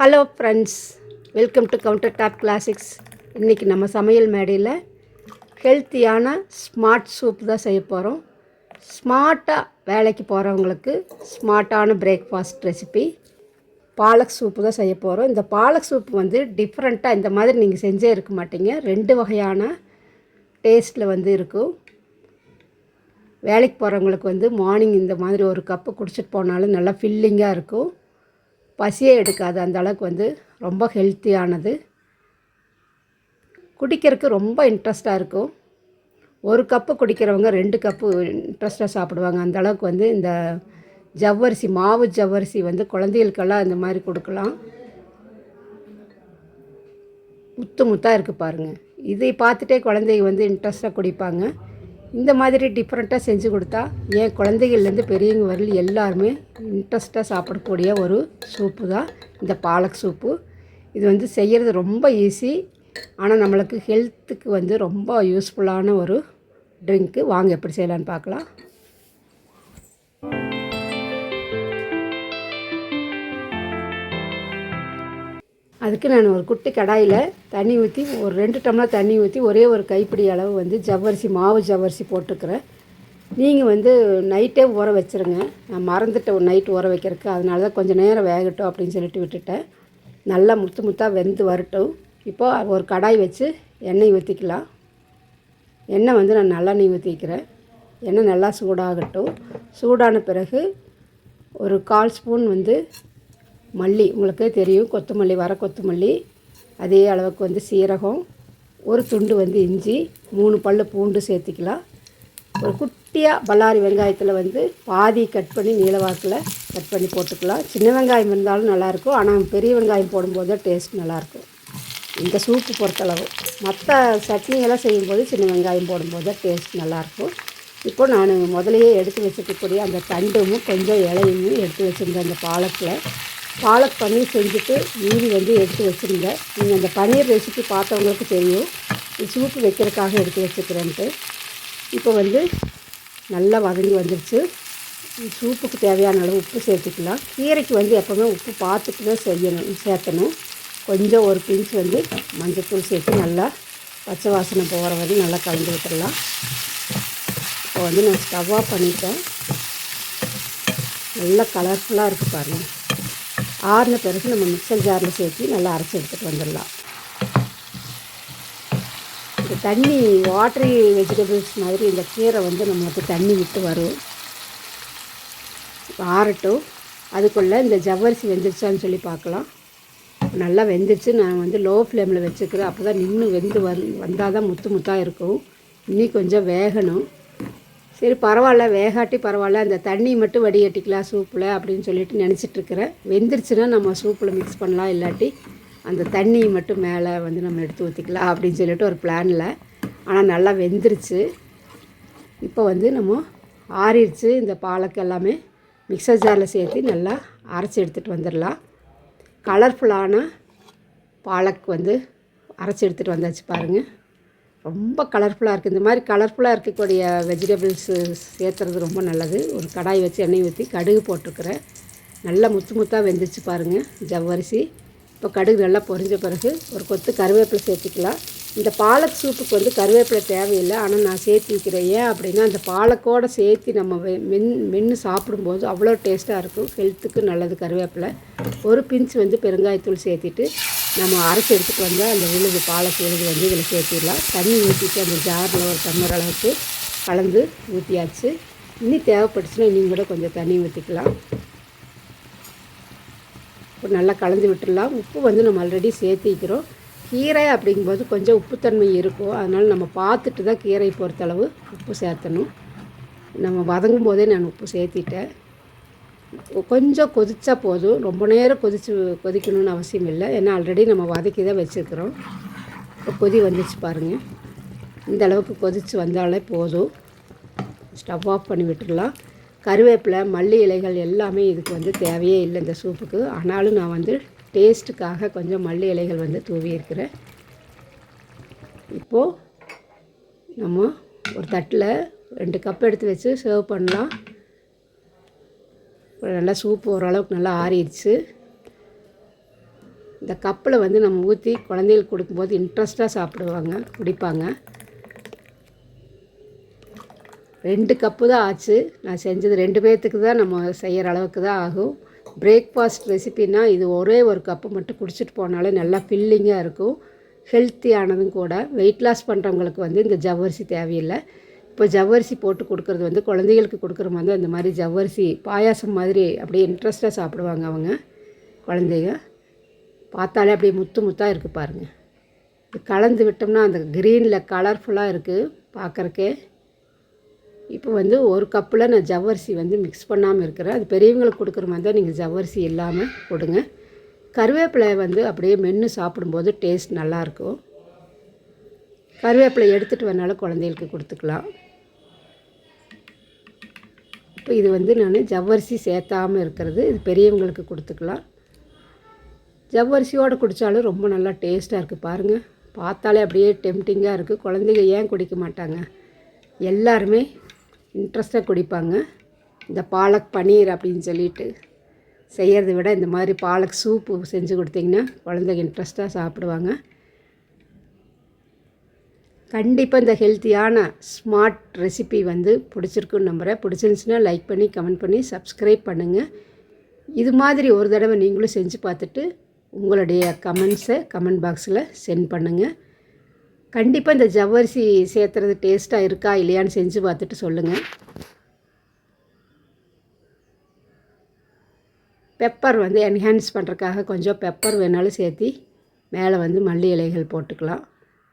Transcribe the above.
Hello friends welcome to counter top classics இன்றைக்கி நம்ம சமையல் மேடையில் ஹெல்த்தியான ஸ்மார்ட் சூப் தான் செய்ய போகிறோம் ஸ்மார்ட்டாக வேலைக்கு போகிறவங்களுக்கு ஸ்மார்ட்டான பிரேக்ஃபாஸ்ட் ரெசிபி பாலக் சூப்பு தான் செய்ய போகிறோம் இந்த பாலக் சூப் வந்து டிஃப்ரெண்ட்டாக இந்த மாதிரி நீங்கள் செஞ்சே இருக்க மாட்டீங்க. ரெண்டு வகையான டேஸ்ட்டில் வந்து இருக்கும். வேலைக்கு போகிறவங்களுக்கு வந்து மார்னிங் இந்த மாதிரி ஒரு கப்பு குடிச்சிட்டு போனாலும் நல்லா ஃபில்லிங்காக இருக்கும். பசியே எடுக்காது. அந்த அளவுக்கு வந்து ரொம்ப ஹெல்த்தியானது குடிக்கிறதுக்கு ரொம்ப இன்ட்ரெஸ்ட்டாக இருக்கும். ஒரு கப்பு குடிக்கிறவங்க ரெண்டு கப்பு இன்ட்ரெஸ்ட்டாக சாப்பிடுவாங்க. அந்த அளவுக்கு வந்து இந்த ஜவ்வரிசி மாவு ஜவ்வரிசி வந்து குழந்தைகளுக்கெல்லாம் இந்த மாதிரி கொடுக்கலாம். முத்து முத்தாக இருக்குது பாருங்கள் இதை பார்த்துட்டே குழந்தைங்க வந்து இன்ட்ரெஸ்ட்டாக குடிப்பாங்க. இந்த மாதிரி டிஃப்ரெண்ட்டாக செஞ்சு கொடுத்தா என் குழந்தைகள்லேருந்து பெரியவங்க வரல எல்லாருமே இன்ட்ரெஸ்ட்டாக சாப்பிடக்கூடிய ஒரு சூப்பு தான் இந்த பாலக் சூப்பு இது வந்து செய்கிறது ரொம்ப ஈஸி ஆனால் நம்மளுக்கு ஹெல்த்துக்கு வந்து ரொம்ப யூஸ்ஃபுல்லான ஒரு ட்ரிங்க்கு வாங்க எப்படி செய்யலான்னு பார்க்கலாம். அதுக்கு நான் ஒரு குட்டி கடாயில் தண்ணி ஊற்றி ஒரு ரெண்டு டம்ளர் தண்ணி ஊற்றி ஒரே ஒரு கைப்பிடி அளவு வந்து ஜவ்வரிசி மாவு ஜவ்வரிசி போட்டுக்கிறேன். நீங்கள் வந்து நைட்டே ஊற வச்சுருங்க. நான் மறந்துட்டேன் ஒரு நைட் ஊற வைக்கிறதுக்கு. அதனால தான் கொஞ்சம் நேரம் வேகட்டும் அப்படின்னு சொல்லிட்டு விட்டுட்டேன். நல்லா முத்து முத்தாக வெந்து வரட்டும். இப்போது ஒரு கடாய் வச்சு எண்ணெய் ஊற்றிக்கலாம் எண்ணெய் வந்து நான் நல்லா நல்லெண்ணெய் ஊற்றிக்கிறேன் எண்ணெய் நல்லா சூடாகட்டும். சூடான பிறகு ஒரு கால் ஸ்பூன் வந்து மல்லி உங்களுக்கே தெரியும் கொத்தமல்லி வர கொத்தமல்லி. அதே அளவுக்கு வந்து சீரகம் ஒரு துண்டு வந்து இஞ்சி மூணு பல் பூண்டு சேர்த்திக்கலாம். ஒரு குட்டியாக பல்லாரி வெங்காயத்தில் வந்து பாதி கட் பண்ணி நீளவாக்கில் கட் பண்ணி போட்டுக்கலாம். சின்ன வெங்காயம் இருந்தாலும் நல்லாயிருக்கும். ஆனால் பெரிய வெங்காயம் போடும்போது தான் டேஸ்ட் நல்லாயிருக்கும். இந்த சூப்பு பொறுத்தளவு. மற்ற சட்னியெல்லாம் செய்யும்போது சின்ன வெங்காயம் போடும்போது தான் டேஸ்ட் நல்லாயிருக்கும். இப்போ நான் முதலையே எடுத்து வச்சுக்கக்கூடிய அந்த தண்டும் கொஞ்சம் இலையுமே எடுத்து வச்சுருந்தேன் அந்த பாலத்தில் பாலக் பன்னீர் செஞ்சுட்டு மீதி வந்து எடுத்து வச்சுருந்தேன் நீங்கள் அந்த பன்னீர் ரெசிபி பார்த்தவங்களுக்கு தெரியும். இது சூப்பு வைக்கிறதுக்காக எடுத்து வச்சுக்கிறேன்ட்டு இப்போ வந்து நல்லா வதங்கி வந்துருச்சு. சூப்புக்கு தேவையான அளவு உப்பு சேர்த்துக்கலாம். கீரைக்கு வந்து எப்போவுமே உப்பு பார்த்துட்டு தான் செய்யணும் சேர்த்தணும் கொஞ்சம் ஒரு பிஞ்ச் வந்து மஞ்சத்தூள் சேர்த்து நல்லா பச்சை வாசனை போகிற வரையும் நல்லா கலந்து விட்டுடலாம். இப்போ வந்து நான் ஸ்டவ் ஆஃப் பண்ணிட்டேன். நல்லா கலர்ஃபுல்லாக இருக்குது பாருங்கள் ஆறின பிறகு நம்ம மிக்சர் ஜாரில் சேர்த்து நல்லா அரைச்சி எடுத்துகிட்டு வந்துடலாம். இந்த தண்ணி வாட்ரி வெஜிடபிள்ஸ் மாதிரி இந்த கீரை வந்து நம்மளுக்கு தண்ணி விட்டு வரும். ஆறட்டும். அதுக்குள்ளே இந்த ஜவ்வரிசி வெந்துருச்சான்னு சொல்லி பார்க்கலாம். நல்லா வெந்துருச்சு. நான் வந்து லோ ஃப்ளேமில் வச்சுக்கிறேன். அப்போ தான் நின்று வெந்து வந் வந்தால் தான் முத்து முத்தாக இருக்கும். இன்னி கொஞ்சம் வேகணும். சரி பரவாயில்ல வேகாட்டி பரவாயில்ல அந்த தண்ணி மட்டும் வடிகட்டிக்கலாம் சூப்பில் அப்படின்னு சொல்லிட்டு நினச்சிட்ருக்கிறேன். வெந்துருச்சுன்னா நம்ம சூப்பில் மிக்ஸ் பண்ணலாம் இல்லாட்டி அந்த தண்ணி மட்டும் மேலே வந்து நம்ம எடுத்து ஊற்றிக்கலாம் அப்படின்னு சொல்லிட்டு ஒரு பிளானில் ஆனால் நல்லா வெந்துருச்சு. இப்போ வந்து நம்ம ஆறிடுச்சு இந்த பாலக்கு எல்லாமே. மிக்சர் ஜாரில் சேர்த்து நல்லா அரைச்சி எடுத்துகிட்டு வந்துடலாம். கலர்ஃபுல்லான பாலக் வந்து அரைச்சி எடுத்துகிட்டு வந்தாச்சு பாருங்கள் ரொம்ப கலர்ஃபுல்லாக இருக்குது இந்த மாதிரி கலர்ஃபுல்லாக இருக்கக்கூடிய வெஜிடபிள்ஸு சேர்த்துறது ரொம்ப நல்லது. ஒரு கடாய் வச்சு எண்ணெய் ஊற்றி கடுகு போட்டிருக்கிறேன் நல்லா முத்து முத்தாக வெந்துச்சு பாருங்கள் ஜவ்வரிசி. இப்போ கடுகு நல்லா பொரிஞ்ச பிறகு ஒரு கொத்து கருவேப்பிலை சேர்த்துக்கலாம். இந்த பாலக் சூப்புக்கு வந்து கருவேப்பிலை தேவையில்லை. ஆனால் நான் சேர்த்து வைக்கிறேன் ஏன் அப்படின்னா அந்த பாலக்கோடு சேர்த்து நம்ம வெ மென் மென்று சாப்பிடும்போது அவ்வளோ டேஸ்ட்டாக இருக்கும். ஹெல்த்துக்கு நல்லது கருவேப்பிலை. ஒரு பிஞ்ச் வந்து பெருங்காயத்தூள் சேர்த்திட்டு நம்ம அரைச்சி எடுத்துகிட்டு வந்தால் அந்த விழுது பாலக்கு விழுது வந்து இதில் சேர்த்திடலாம். தண்ணி ஊற்றிட்டு அந்த ஜாரில் ஒரு டம்ளர் அளவுக்கு கலந்து ஊற்றியாச்சு இன்னும் தேவைப்பட்டுச்சுன்னா இன்னும் கூட கொஞ்சம் தண்ணி ஊற்றிக்கலாம் இப்போ நல்லா கலந்து விட்டுடலாம். உப்பு வந்து நம்ம ஆல்ரெடி சேர்த்திக்கிறோம். கீரை அப்படிங்கும்போது கொஞ்சம் உப்புத்தன்மை இருக்கும். அதனால் நம்ம பார்த்துட்டு தான் கீரை பொறுத்தளவு உப்பு சேர்த்தணும். நம்ம வதங்கும் போதே நான் உப்பு சேர்த்திட்டேன். கொஞ்சம் கொதித்தா போதும். ரொம்ப நேரம் கொதிச்சு கொதிக்கணும்னு அவசியம் இல்லை. ஏன்னா ஆல்ரெடி நம்ம வதக்கி தான் வச்சுருக்குறோம். இப்போ கொதி வந்துச்சு பாருங்கள் இந்த அளவுக்கு கொதித்து வந்தாலே போதும். ஸ்டவ் ஆஃப் பண்ணி விட்டுடலாம். கருவேப்பிலை மல்லி இலைகள் எல்லாமே இதுக்கு வந்து தேவையே இல்லை இந்த சூப்புக்கு. ஆனாலும் நான் வந்து டேஸ்ட்டுக்காக கொஞ்சம் மல்லி இலைகள் வந்து தூவி இருக்கிறேன் இப்போது நம்ம ஒரு தட்டில் ரெண்டு கப் எடுத்து வச்சு சர்வ் பண்ணலாம். நல்லா சூப்பு ஓரளவுக்கு நல்லா ஆறிடுச்சு. இந்த கப்பில் வந்து நம்ம ஊற்றி குழந்தைகளுக்கு கொடுக்கும்போது இன்ட்ரெஸ்ட்டாக சாப்பிடுவாங்க குடிப்பாங்க. ரெண்டு கப்பு தான் ஆச்சு. நான் செஞ்சது ரெண்டு பேர்த்துக்கு தான் நம்ம செய்கிற அளவுக்கு தான் ஆகும். பிரேக்ஃபாஸ்ட் ரெசிபினா இது ஒரே ஒரு கப்பு மட்டும் குடிச்சிட்டு போனாலே நல்லா ஃபில்லிங்காக இருக்கும். ஹெல்த்தியானதும் கூட. வெயிட் லாஸ் பண்ணுறவங்களுக்கு வந்து இந்த ஜவ்வரிசி தேவையில்லை. இப்போ ஜவ்வரிசி போட்டு கொடுக்குறது வந்து குழந்தைகளுக்கு கொடுக்குற மாதிரி அந்த மாதிரி ஜவ்வரிசி பாயாசம் மாதிரி அப்படியே இன்ட்ரெஸ்ட்டாக சாப்பிடுவாங்க அவங்க குழந்தைங்க. பார்த்தாலே அப்படியே முத்து முத்தாக இருக்குது பாருங்கள் இது கலந்து விட்டோம்னா அந்த க்ரீனில் கலர்ஃபுல்லாக இருக்குது பார்க்குறக்கே. இப்போ வந்து ஒரு கப்பில் நான் ஜவ்வரிசி வந்து மிக்ஸ் பண்ணாமல் இருக்கிறேன். அது பெரியவங்களுக்கு கொடுக்குற மாதிரி தான் நீங்கள் ஜவ்வரிசி இல்லாமல் கொடுங்க. கருவேப்பிலை வந்து அப்படியே மென்று சாப்பிடும்போது டேஸ்ட் நல்லாயிருக்கும் கருவேப்பிலை எடுத்துகிட்டு வரனால குழந்தைகளுக்கு கொடுத்துக்கலாம். இப்போ இது வந்து நான் ஜவ்வரிசி சேர்த்தாமல் இருக்கிறது. இது பெரியவங்களுக்கு கொடுத்துக்கலாம். ஜவ்வரிசியோடு குடித்தாலும் ரொம்ப நல்லா டேஸ்ட்டாக இருக்குது பாருங்கள் பார்த்தாலே அப்படியே டெம்டிங்காக இருக்குது குழந்தைங்க ஏன் குடிக்க மாட்டாங்க? எல்லாருமே இன்ட்ரெஸ்ட்டாக குடிப்பாங்க. இந்த பாலக் பன்னீர் அப்படின்னு சொல்லிட்டு செய்கிறத விட இந்த மாதிரி பாலக் சூப்பு செஞ்சு கொடுத்தீங்கன்னா குழந்தைங்க இன்ட்ரெஸ்ட்டாக சாப்பிடுவாங்க. கண்டிப்பாக இந்த ஹெல்த்தியான ஸ்மார்ட் ரெசிபி வந்து பிடிச்சிருக்குன்னு நம்புகிறேன் பிடிச்சிருந்துச்சுன்னா லைக் பண்ணி கமெண்ட் பண்ணி சப்ஸ்கிரைப் பண்ணுங்கள் இது மாதிரி ஒரு தடவை நீங்களும் செஞ்சு பார்த்துட்டு உங்களுடைய கமெண்ட்ஸை கமெண்ட் பாக்ஸில் சென்ட் பண்ணுங்கள் கண்டிப்பாக இந்த ஜவ்வரிசி சேர்த்துறது டேஸ்ட்டாக இருக்கா இல்லையான்னு செஞ்சு பார்த்துட்டு சொல்லுங்கள் பெப்பர் வந்து என்ஹான்ஸ் பண்ணுறதுக்காக கொஞ்சம் பெப்பர் வேணாலும் சேர்த்தி மேலே வந்து மல்லி இலைகள் போட்டுக்கலாம்.